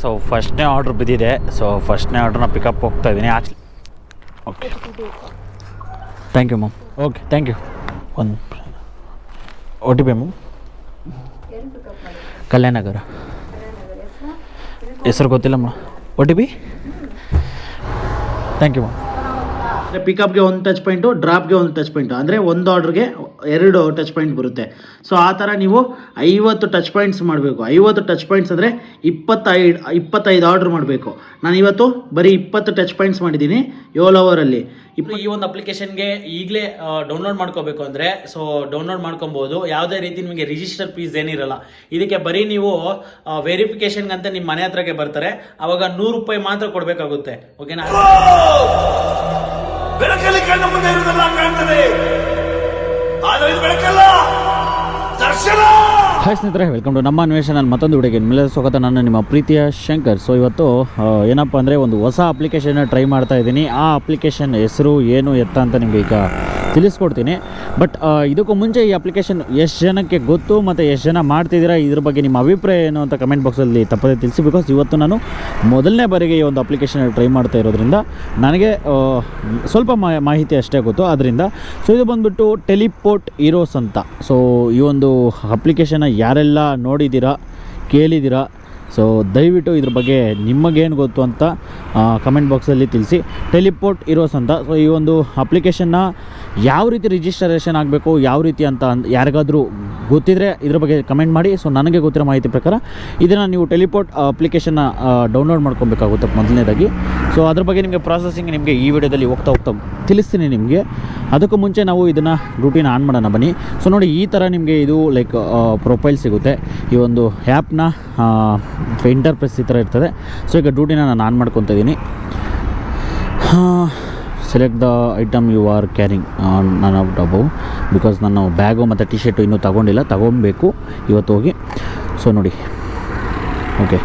So ಫಸ್ಟ್ನೇ order ಬಿದ್ದಿದೆ. So ಫಸ್ಟ್ನೇ ಆರ್ಡ್ರನ್ನ ಪಿಕಪ್ ಹೋಗ್ತಾ ಇದ್ದೀನಿ. Actually okay thank you ma'am okay thank you ಒಂದು O T P ma'am Kalyan Nagar ಹೆಸರು ಗೊತ್ತಿಲ್ಲ ma'am O T P thank you ma'am ಅಂದರೆ ಪಿಕಪ್ಗೆ ಒಂದು ಟಚ್ ಪಾಯಿಂಟು ಡ್ರಾಪ್ಗೆ ಒಂದು ಟಚ್ ಪಾಯಿಂಟು ಅಂದರೆ ಒಂದು ಆರ್ಡ್ರಿಗೆ ಎರಡು ಟಚ್ ಪಾಯಿಂಟ್ ಬರುತ್ತೆ. ಸೊ ಆ ಥರ ನೀವು ಐವತ್ತು ಟಚ್ ಪಾಯಿಂಟ್ಸ್ ಮಾಡಬೇಕು. ಐವತ್ತು ಟಚ್ ಪಾಯಿಂಟ್ಸ್ ಅಂದರೆ ಇಪ್ಪತ್ತೈದು ಇಪ್ಪತ್ತೈದು ಆರ್ಡ್ರ್ ಮಾಡಬೇಕು. ನಾನು ಇವತ್ತು ಬರೀ ಇಪ್ಪತ್ತು ಟಚ್ ಪಾಯಿಂಟ್ಸ್ ಮಾಡಿದ್ದೀನಿ ಏಳು ಅವರಲ್ಲಿ ಇಪ್ಪ ಈ ಒಂದು ಅಪ್ಲಿಕೇಶನ್ಗೆ ಈಗಲೇ ಡೌನ್ಲೋಡ್ ಮಾಡ್ಕೋಬೇಕು ಅಂದರೆ ಸೊ ಡೌನ್ಲೋಡ್ ಮಾಡ್ಕೊಬೋದು. ಯಾವುದೇ ರೀತಿ ನಿಮಗೆ ರಿಜಿಸ್ಟರ್ ಫೀಸ್ ಏನಿರಲ್ಲ. ಇದಕ್ಕೆ ಬರೀ ನೀವು ವೆರಿಫಿಕೇಶನ್ಗೆ ಅಂತ ನಿಮ್ಮ ಮನೆ ಹತ್ರಕ್ಕೆ ಬರ್ತಾರೆ. ಅವಾಗ ನೂರು ರೂಪಾಯಿ ಮಾತ್ರ ಕೊಡಬೇಕಾಗುತ್ತೆ. ಓಕೆನಾ ಬೆಳಕಲ್ಲಿ ಕಣ್ಣ ಮುಂದೆ ಇರುವುದೆಲ್ಲ ಕಾಣ್ತದೆ. ಆದರೆ ಇದು ಬೆಳಕಲ್ಲ, ದರ್ಶನ! ಹಾಯ್ ಸ್ನೇಹಿತರೆ ವೆಲ್ಕಮ್ ಟು ನಮ್ಮ ಅನ್ವೇಷಣ ನಾನು ಮತ್ತೊಂದು ಹುಡುಗಿ ಮೇಲೆ ಸ್ವಾಗತ. ನಾನು ನಿಮ್ಮ ಪ್ರೀತಿಯ ಶಂಕರ್. ಸೊ ಇವತ್ತು ಏನಪ್ಪ ಅಂದರೆ ಒಂದು ಹೊಸ ಅಪ್ಲಿಕೇಶನ್ನ ಟ್ರೈ ಮಾಡ್ತಾ ಇದ್ದೀನಿ. ಆ ಅಪ್ಲಿಕೇಶನ್ ಹೆಸರು ಏನು, ಎತ್ತ ಅಂತ ನಿಮಗೆ ಈಗ ತಿಳಿಸ್ಕೊಡ್ತೀನಿ. ಬಟ್ ಇದಕ್ಕೂ ಮುಂಚೆ ಈ ಅಪ್ಲಿಕೇಶನ್ ಎಷ್ಟು ಜನಕ್ಕೆ ಗೊತ್ತು ಮತ್ತು ಎಷ್ಟು ಜನ ಮಾಡ್ತಿದ್ದೀರಾ, ಇದ್ರ ಬಗ್ಗೆ ನಿಮ್ಮ ಅಭಿಪ್ರಾಯ ಏನು ಅಂತ ಕಮೆಂಟ್ ಬಾಕ್ಸಲ್ಲಿ ತಪ್ಪದೆ ತಿಳಿಸಿ. ಬಿಕಾಸ್ ಇವತ್ತು ನಾನು ಮೊದಲನೇ ಬಾರಿಗೆ ಈ ಒಂದು ಅಪ್ಲಿಕೇಶನ್ ಟ್ರೈ ಮಾಡ್ತಾ ಇರೋದ್ರಿಂದ ನನಗೆ ಸ್ವಲ್ಪ ಮಾಹಿತಿ ಅಷ್ಟೇ ಗೊತ್ತು. ಅದರಿಂದ ಸೊ ಇದು ಬಂದ್ಬಿಟ್ಟು ಟೆಲಿಪೋರ್ಟ್ ಇರೋಸ್ ಅಂತ. ಸೊ ಈ ಒಂದು ಅಪ್ಲಿಕೇಶನ್ನ ಯಾರೆಲ್ಲ ನೋಡಿದ್ದೀರಾ, ಕೇಳಿದ್ದೀರಾ ಸೊ ದಯವಿಟ್ಟು ಇದ್ರ ಬಗ್ಗೆ ನಿಮಗೇನು ಗೊತ್ತು ಅಂತ ಕಮೆಂಟ್ ಬಾಕ್ಸಲ್ಲಿ ತಿಳಿಸಿ. ಟೆಲಿಪೋರ್ಟ್ ಇರೋಸ್ ಅಂತ. ಸೊ ಈ ಒಂದು ಅಪ್ಲಿಕೇಶನ್ನ ಯಾವ ರೀತಿ ರಿಜಿಸ್ಟ್ರೇಷನ್ ಆಗಬೇಕು, ಯಾವ ರೀತಿ ಅಂತ ಯಾರಿಗಾದರೂ ಗೊತ್ತಿದ್ರೆ ಇದ್ರ ಬಗ್ಗೆ ಕಮೆಂಟ್ ಮಾಡಿ. ಸೊ ನನಗೆ ಗೊತ್ತಿರೋ ಮಾಹಿತಿ ಪ್ರಕಾರ ಇದನ್ನು ನೀವು ಟೆಲಿಪೋರ್ಟ್ ಅಪ್ಲಿಕೇಶನ್ನ ಡೌನ್ಲೋಡ್ ಮಾಡ್ಕೊಬೇಕಾಗುತ್ತೆ ಮೊದಲನೇದಾಗಿ. ಸೊ ಅದ್ರ ಬಗ್ಗೆ ನಿಮಗೆ ಪ್ರಾಸೆಸಿಂಗ್ ನಿಮಗೆ ಈ ವಿಡಿಯೋದಲ್ಲಿ ಹೋಗ್ತಾ ಹೋಗ್ತಾ ತಿಳಿಸ್ತೀನಿ ನಿಮಗೆ. ಅದಕ್ಕೂ ಮುಂಚೆ ನಾವು ಇದನ್ನು ರೂಟೀನ್ ಆನ್ ಮಾಡೋಣ ಬನ್ನಿ. ಸೊ ನೋಡಿ ಈ ಥರ ನಿಮಗೆ ಇದು ಲೈಕ್ ಪ್ರೊಫೈಲ್ ಸಿಗುತ್ತೆ. ಈ ಒಂದು ಆ್ಯಪ್ನ ಇಂಟರ್ಪ್ರೆಸ್ ಈ ಥರ ಇರ್ತದೆ. ಸೊ ಈಗ ಡ್ಯೂಟಿನ ನಾನು ಆನ್ ಮಾಡ್ಕೊತಾ ಇದ್ದೀನಿ select the item you are carrying ನನ್ನ ಡಬ್ಬು ಬಿಕಾಸ್ ನಾನು ಬ್ಯಾಗು ಮತ್ತು ಟಿ ಶರ್ಟು ಇನ್ನೂ ತಗೊಂಡಿಲ್ಲ. ತಗೊಬೇಕು ಇವತ್ತು ಹೋಗಿ. ಸೊ ನೋಡಿ. ಓಕೆ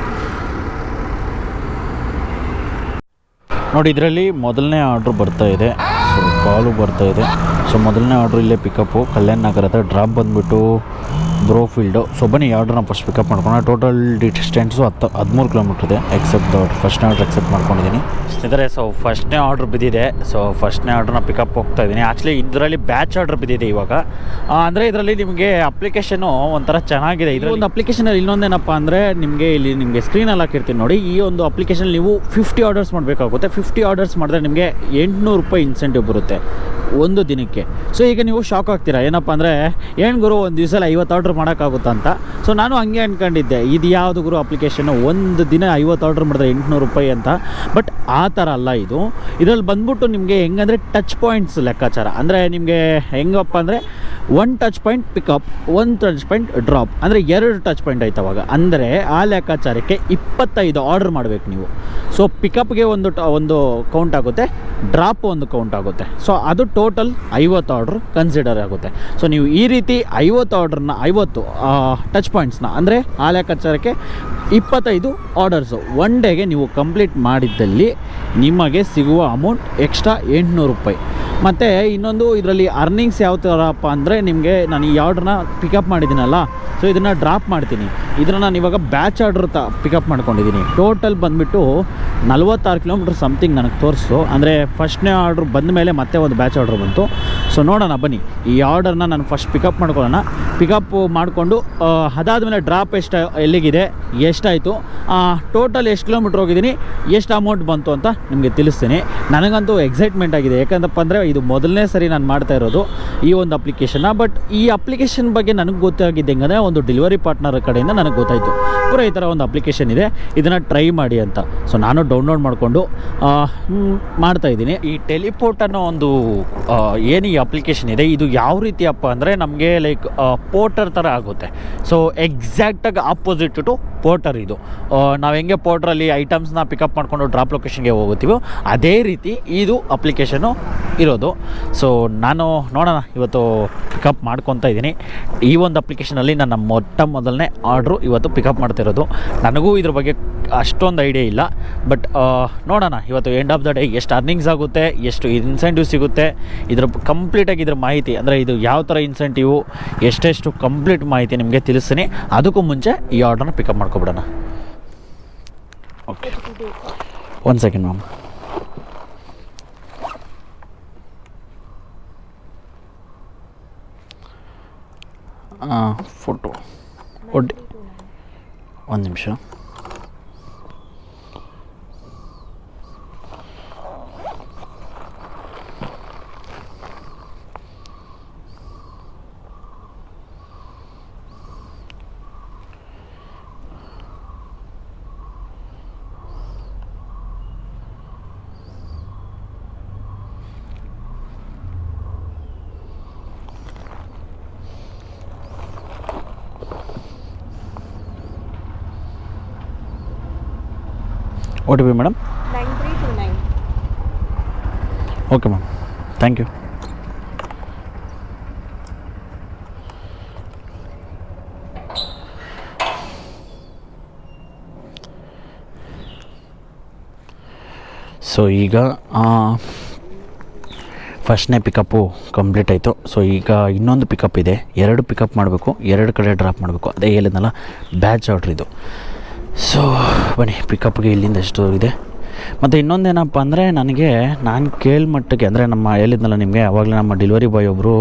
ನೋಡಿ, ಇದರಲ್ಲಿ ಮೊದಲನೇ ಆರ್ಡ್ರ್ ಬರ್ತಾ ಇದೆ. ಸೊ ಕಾಲು ಬರ್ತಾ ಇದೆ. ಸೊ ಮೊದಲನೇ ಆರ್ಡ್ರ್ ಇಲ್ಲೇ ಪಿಕಪ್ಪು ಕಲ್ಯಾಣ ನಗರ ಹತ್ರ ಡ್ರಾಪ್ ಬಂದುಬಿಟ್ಟು ಬ್ರೋಫೀಲ್ಡು ಸೊ ಬನ್ನಿ ಆರ್ಡರ್ನ ಆರ್ಡ್ರನ್ನ ಫಸ್ಟ್ ಪಿಕಪ್ ಮಾಡ್ಕೊಂಡು ಟೋಟಲ್ ಡಿಸ್ಟೆನ್ಸು ಹತ್ತು ಹದಿಮೂರು ಕಿಲೋಮೀಟ್ರ್ ಇದೆ. ಎಕ್ಸೆಪ್ಟ್ ಫಸ್ಟ್ನೇ ಆರ್ಡ್ರ್ ಎಕ್ಸೆಪ್ಟ್ ಮಾಡ್ಕೊಂಡಿದ್ದೀನಿ. ಸ್ನೇಹಿತರೆ ಸೊ ಫಸ್ಟ್ನೇ ಆರ್ಡ್ರ್ ಬಿದ್ದಿದೆ. ಸೊ ಫಸ್ಟ್ನೇ ಆರ್ಡ್ರನ್ನ ಪಿಕಪ್ ಹೋಗ್ತಾ ಇದ್ದೀನಿ. ಆ್ಯಕ್ಚುಲಿ ಇದರಲ್ಲಿ ಬ್ಯಾಚ್ ಆರ್ಡ್ರ್ ಬಿದ್ದಿದೆ ಇವಾಗ. ಅಂದರೆ ಇದರಲ್ಲಿ ನಿಮಗೆ ಅಪ್ಲಿಕೇಶನು ಒಂಥರ ಚೆನ್ನಾಗಿದೆ. ಇದರಲ್ಲಿ ಒಂದು ಅಪ್ಲಿಕೇಶನಲ್ಲಿ ಇನ್ನೊಂದೇನಪ್ಪ ಅಂದರೆ ನಿಮಗೆ ಇಲ್ಲಿ ನಿಮಗೆ ಸ್ಕ್ರೀನಲ್ಲಿ ಹಾಕಿರ್ತೀನಿ ನೋಡಿ. ಈ ಒಂದು ಅಪ್ಲಿಕೇಶನ್ ನೀವು ಫಿಫ್ಟಿ ಆರ್ಡರ್ಸ್ ಮಾಡಬೇಕಾಗುತ್ತೆ. ಫಿಫ್ಟಿ ಆರ್ಡರ್ಸ್ ಮಾಡಿದ್ರೆ ನಿಮಗೆ ಎಂಟುನೂರು ರೂಪಾಯಿ ಇನ್ಸೆಂಟಿವ್ ಬರುತ್ತೆ ಒಂದು ದಿನಕ್ಕೆ. ಸೊ ಈಗ ನೀವು ಶಾಕ್ ಆಗ್ತೀರಾ? ಏನಪ್ಪ ಅಂದರೆ ಏನು ಗುರು ಒಂದು ದಿವಸ ಐವತ್ತು ಆರ್ಡ್ರ್ ಮಾಡೋಕ್ಕಾಗುತ್ತಾ ಅಂತ ಸೊ ನಾನು ಹಂಗೆ ಅಂದ್ಕೊಂಡಿದ್ದೆ ಇದು ಯಾವುದು ಗುರು ಅಪ್ಲಿಕೇಶನ್ ಒಂದು ದಿನ ಐವತ್ತು ಆರ್ಡ್ರ್ ಮಾಡಿದ್ರೆ ಎಂಟುನೂರು ರೂಪಾಯಿ ಅಂತ. ಬಟ್ ಆ ಥರ ಅಲ್ಲ ಇದು. ಇದರಲ್ಲಿ ಬಂದ್ಬಿಟ್ಟು ನಿಮಗೆ ಹೆಂಗಂದರೆ ಟಚ್ ಪಾಯಿಂಟ್ಸ್ ಲೆಕ್ಕಾಚಾರ. ಅಂದರೆ ನಿಮಗೆ ಹೆಂಗಪ್ಪ ಅಂದರೆ one touch point pickup one touch point drop ಅಂದರೆ ಎರಡು ಟಚ್ ಪಾಯಿಂಟ್ ಆಯ್ತು ಅವಾಗ. ಅಂದರೆ ಆ ಲೆಕ್ಕಾಚಾರಕ್ಕೆ ಇಪ್ಪತ್ತೈದು ಆರ್ಡ್ರ್ ಮಾಡಬೇಕು ನೀವು. ಸೊ ಪಿಕಪ್ಗೆ ಒಂದು ಟ, ಒಂದು ಕೌಂಟ್ ಆಗುತ್ತೆ. ಡ್ರಾಪ್ ಒಂದು ಕೌಂಟ್ ಆಗುತ್ತೆ. ಸೊ ಅದು ಟೋಟಲ್ ಐವತ್ತು ಆರ್ಡ್ರ್ ಕನ್ಸಿಡರ್ ಆಗುತ್ತೆ. ಸೊ ನೀವು ಈ ರೀತಿ ಐವತ್ತು ಆರ್ಡ್ರನ್ನ ಐವತ್ತು ಟಚ್ ಪಾಯಿಂಟ್ಸ್ನ ಅಂದರೆ ಆ ಕಚ್ಚರಕ್ಕೆ ಇಪ್ಪತ್ತೈದು ಆರ್ಡರ್ಸು ಒನ್ ಡೇಗೆ ನೀವು ಕಂಪ್ಲೀಟ್ ಮಾಡಿದ್ದಲ್ಲಿ ನಿಮಗೆ ಸಿಗುವ ಅಮೌಂಟ್ ಎಕ್ಸ್ಟ್ರಾ ಎಂಟುನೂರು ರೂಪಾಯಿ. ಮತ್ತು ಇನ್ನೊಂದು ಇದರಲ್ಲಿ ಅರ್ನಿಂಗ್ಸ್ ಯಾವ ಥರಪ್ಪ ಅಂದರೆ ನಿಮಗೆ ನಾನು ಈ ಆರ್ಡ್ರನ್ನ ಪಿಕಪ್ ಮಾಡಿದ್ದೀನಲ್ಲ ಸೊ ಇದನ್ನು ಡ್ರಾಪ್ ಮಾಡ್ತೀನಿ. ಇದನ್ನು ನಾನು ಇವಾಗ ಬ್ಯಾಚ್ ಆರ್ಡ್ರ್ ತ ಪಿಕಪ್ ಮಾಡ್ಕೊಂಡಿದ್ದೀನಿ. ಟೋಟಲ್ ಬಂದುಬಿಟ್ಟು ನಲ್ವತ್ತಾರು ಕಿಲೋಮೀಟ್ರ್ ಸಮಥಿಂಗ್ ನನಗೆ ತೋರಿಸು ಅಂದರೆ ಫಸ್ಟ್ನೇ ಆರ್ಡ್ರ್ ಬಂದ ಮೇಲೆ ಮತ್ತೆ ಒಂದು ಬ್ಯಾಚ್ ಆರ್ಡ್ರ್ ಬಂತು. ಸೊ ನೋಡೋಣ, ಬನ್ನಿ. ಈ ಆರ್ಡರ್ನ ನಾನು ಫಸ್ಟ್ ಪಿಕಪ್ ಮಾಡ್ಕೊಳ್ಳೋಣ. ಪಿಕಪ್ ಮಾಡಿಕೊಂಡು ಅದಾದಮೇಲೆ ಡ್ರಾಪ್ ಎಷ್ಟು, ಎಲ್ಲಿಗಿದೆ, ಎಷ್ಟಾಯಿತು ಟೋಟಲ್ ಎಷ್ಟು ಕಿಲೋಮೀಟ್ರ್ ಹೋಗಿದ್ದೀನಿ, ಎಷ್ಟು ಅಮೌಂಟ್ ಬಂತು ಅಂತ ನಿಮಗೆ ತಿಳಿಸ್ತೀನಿ. ನನಗಂತೂ ಎಕ್ಸೈಟ್ಮೆಂಟ್ ಆಗಿದೆ. ಯಾಕಂದಪ್ಪ ಅಂದರೆ ಇದು ಮೊದಲನೇ ಸರಿ ನಾನು ಮಾಡ್ತಾ ಇರೋದು ಈ ಒಂದು ಅಪ್ಲಿಕೇಶನ್ನ ಬಟ್ ಈ ಅಪ್ಲಿಕೇಶನ್ ಬಗ್ಗೆ ನನಗೆ ಗೊತ್ತಾಗಿದ್ದೆ ಹೆಂಗಂದರೆ ಒಂದು ಡೆಲಿವರಿ ಪಾರ್ಟ್ನರ್ ಕಡೆಯಿಂದ ನನಗೆ ಗೊತ್ತಾಯಿತು. ಪೂರ ಈ ಥರ ಒಂದು ಅಪ್ಲಿಕೇಶನ್ ಇದೆ. ಇದನ್ನು ಟ್ರೈ ಮಾಡಿ ಅಂತ. ಸೊ ನಾನು ಡೌನ್ಲೋಡ್ ಮಾಡಿಕೊಂಡು ಮಾಡ್ತಾ ಇದ್ದೀನಿ. ಈ ಟೆಲಿಪೋರ್ಟ್ ಅನ್ನೋ ಒಂದು ಏನು ಈ ಅಪ್ಲಿಕೇಶನ್ ಇದೆ, ಇದು ಯಾವ ರೀತಿ ಅಪ್ಪ ಅಂದರೆ ನಮಗೆ ಲೈಕ್ ಪೋರ್ಟರ್ ಥರ ಆಗುತ್ತೆ. ಸೊ ಎಕ್ಸಾಕ್ಟಾಗಿ ಆಪೋಸಿಟ್ ಟು ಪೋರ್ಟರ್ ಇದು. ನಾವು ಹೆಂಗೆ ಪೋರ್ಟ್ರಲ್ಲಿ ಐಟಮ್ಸ್ನ ಪಿಕಪ್ ಮಾಡಿಕೊಂಡು ಡ್ರಾಪ್ ಲೊಕೇಶನ್ಗೆ ಹೋಗುತ್ತೀವೋ, ಅದೇ ರೀತಿ ಇದು ಅಪ್ಲಿಕೇಶನು ಇರೋದು. ಸೊ ನಾನು ನೋಡೋಣ, ಇವತ್ತು ಪಿಕಪ್ ಮಾಡ್ಕೊತಾ ಇದ್ದೀನಿ. ಈ ಒಂದು ಅಪ್ಲಿಕೇಶನಲ್ಲಿ ನನ್ನ ಮೊಟ್ಟ ಮೊದಲನೇ ಆರ್ಡ್ರು ಇವತ್ತು ಪಿಕಪ್ ಮಾಡ್ತಿರೋದು. ನನಗೂ ಇದ್ರ ಬಗ್ಗೆ ಅಷ್ಟೊಂದು ಐಡಿಯಾ ಇಲ್ಲ. ಬಟ್ ನೋಡೋಣ. ಇವತ್ತು ಎಂಡ್ ಆಫ್ ದ ಡೇ ಎಷ್ಟು ಅರ್ನಿಂಗ್ಸ್ ಆಗುತ್ತೆ, ಎಷ್ಟು ಇನ್ಸೆಂಟಿವ್ ಸಿಗುತ್ತೆ, ಇದ್ರ ಕಂಪ್ಲೀಟಾಗಿ ಇದ್ರ ಮಾಹಿತಿ, ಅಂದರೆ ಇದು ಯಾವ ಥರ ಇನ್ಸೆಂಟಿವ್ ಎಷ್ಟೆಷ್ಟು ಕಂಪ್ಲೀಟ್ ಮಾಹಿತಿ ನಿಮಗೆ ತಿಳಿಸ್ತೀನಿ. ಅದಕ್ಕೂ ಮುಂಚೆ ಈ ಆರ್ಡ್ರನ್ನ pickup ಮಾಡ್ಕೊಬಿಡೋಣ. Okay one second ma'am photo ಒಡ್ಡಿ. ಒಂದು ನಿಮಿಷ. O T P madam nine three two nine okay ma'am thank you so ಈಗ ಫಸ್ಟ್ನೇ ಪಿಕಪ್ಪು ಕಂಪ್ಲೀಟ್ ಆಯಿತು. ಸೊ ಈಗ ಇನ್ನೊಂದು ಪಿಕಪ್ ಇದೆ. ಎರಡು ಪಿಕಪ್ ಮಾಡಬೇಕು. ಎರಡು ಕಡೆ ಡ್ರಾಪ್ ಮಾಡಬೇಕು. ಅದೇ ಹೇಳಿದ್ನಲ್ಲ ಬ್ಯಾಚ್ ಆರ್ಡ್ರ್ ಇದು. ಸೊ ಬನ್ನಿ ಪಿಕಪ್ಗೆ ಇಲ್ಲಿಂದ ಎಷ್ಟು ಇದೆ ಮತ್ತು ಇನ್ನೊಂದೇನಪ್ಪ ಅಂದರೆ, ನನಗೆ, ನಾನು ಕೇಳ್ಮಟ್ಟಕ್ಕೆ ಅಂದರೆ ನಮ್ಮ ಹೇಳಿದ್ನಲ್ಲ ನಿಮಗೆ ಆವಾಗಲೇ ನಮ್ಮ ಡೆಲಿವರಿ ಬಾಯ್ ಒಬ್ಬರು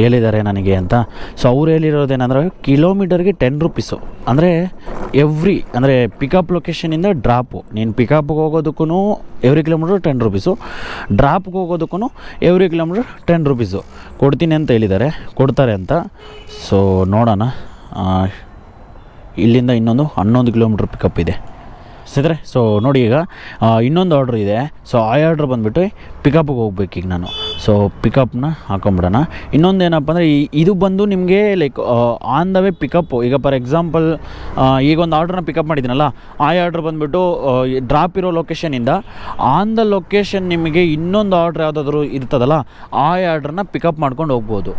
ಹೇಳಿದ್ದಾರೆ ನನಗೆ ಅಂತ. ಸೊ ಅವ್ರು ಹೇಳಿರೋದೇನೆಂದ್ರೆ ಕಿಲೋಮೀಟರ್ಗೆ ಟೆನ್ ರುಪೀಸು ಅಂದರೆ ಎವ್ರಿ ಅಂದರೆ ಪಿಕಪ್ ಲೊಕೇಶನಿಂದ ಡ್ರಾಪು ನೀನು ಪಿಕಪ್ಗೆ ಹೋಗೋದಕ್ಕೂ ಎವ್ರಿ ಕಿಲೋಮೀಟ್ರ್ ಟೆನ್ ರುಪೀಸು ಡ್ರಾಪ್ಗೆ ಹೋಗೋದಕ್ಕೂ ಎವ್ರಿ ಕಿಲೋಮೀಟ್ರ್ ಟೆನ್ ರುಪೀಸು ಕೊಡ್ತೀನಿ ಅಂತ ಹೇಳಿದ್ದಾರೆ, ಕೊಡ್ತಾರೆ ಅಂತ. ಸೊ ನೋಡೋಣ. ಇಲ್ಲಿಂದ ಇನ್ನೊಂದು ಹನ್ನೊಂದು ಕಿಲೋಮೀಟ್ರ್ ಪಿಕಪ್ ಇದೆ. ಸ್ನೇಹಿತರೆ ಸೊ ನೋಡಿ ಈಗ ಇನ್ನೊಂದು ಆರ್ಡ್ರ್ ಇದೆ. ಸೊ ಆ ಆರ್ಡ್ರ್ ಬಂದುಬಿಟ್ಟು ಪಿಕಪ್ಗೆ ಹೋಗ್ಬೇಕು ಈಗ ನಾನು. ಸೊ ಪಿಕಪ್ನ ಹಾಕೊಂಬಿಡೋಣ. ಇನ್ನೊಂದು ಏನಪ್ಪ ಅಂದರೆ ಇದು ಬಂದು ನಿಮಗೆ like on the way pickup ಈಗ ಫಾರ್ ಎಕ್ಸಾಂಪಲ್ ಈಗ ಒಂದು ಆರ್ಡ್ರನ್ನ ಪಿಕಪ್ ಮಾಡಿದ್ದೀನಲ್ಲ, ಆ ಆರ್ಡ್ರ್ ಬಂದುಬಿಟ್ಟು ಡ್ರಾಪ್ ಇರೋ ಲೊಕೇಶನಿಂದ ಆನ್ ದ ಲೊಕೇಶನ್ ನಿಮಗೆ ಇನ್ನೊಂದು ಆರ್ಡ್ರ್ ಯಾವುದಾದ್ರೂ ಇರ್ತದಲ್ಲ, ಆ ಆರ್ಡ್ರನ್ನ ಪಿಕಪ್ ಮಾಡ್ಕೊಂಡು ಹೋಗ್ಬೋದು.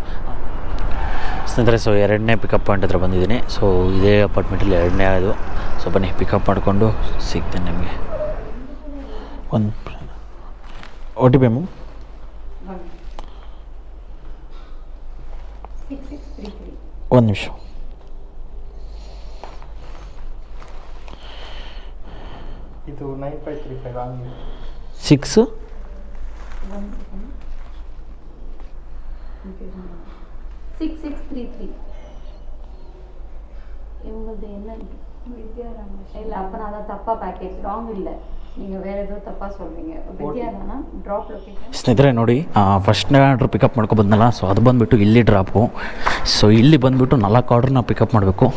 ಸ್ನೇಹಿತರೆ ಸೊ ಎರಡನೇ ಪಿಕಪ್ ಪಾಯಿಂಟ್ ಹತ್ರ ಬಂದಿದ್ದೀನಿ. ಸೊ ಇದೇ ಅಪಾರ್ಟ್ಮೆಂಟಲ್ಲಿ ಎರಡನೇ ಆಯಿತು ಸೊ ಬನ್ನಿ ಪಿಕಪ್ ಮಾಡಿಕೊಂಡು ಸಿಗ್ತೇನೆ ನಿಮಗೆ. ಒಂದು ಒ ಟಿ ಪಿ ಮ್ಯಾಮ್ ಒಂದು ನಿಮಿಷ ಇದು ನೈನ್ ಫೈವ್ ತ್ರೀ ಫೈವ್ ಆಗಿದೆ six six six three three இவங்களது என்ன இல்லை அப்போ நான் அதை தப்பாக பேக்கேஜ் ராங் இல்லை நீங்கள் வேறு ஏதோ தப்பாக சொல்கிறீங்க வித்யாதானா ட்ராப் லொக்கேஷன் ಸ್ನೇಹಿತರೆ ನೋಡಿ ಫಸ್ಟ್ನೇ ಆರ್ಡ್ರ್ ಪಿಕಪ್ ಮಾಡ್ಕೊಬಂದನಲ್ಲ ಸೊ ಅದು ಬಂದುಬಿಟ್ಟು ಇಲ್ಲಿ ಡ್ರಾಪು ಸೊ ಇಲ್ಲಿ ಬಂದುಬಿಟ್ಟು ನಾಲ್ಕು ಆರ್ಡ್ರನ್ನ ಪಿಕಪ್ ಮಾಡಬೇಕು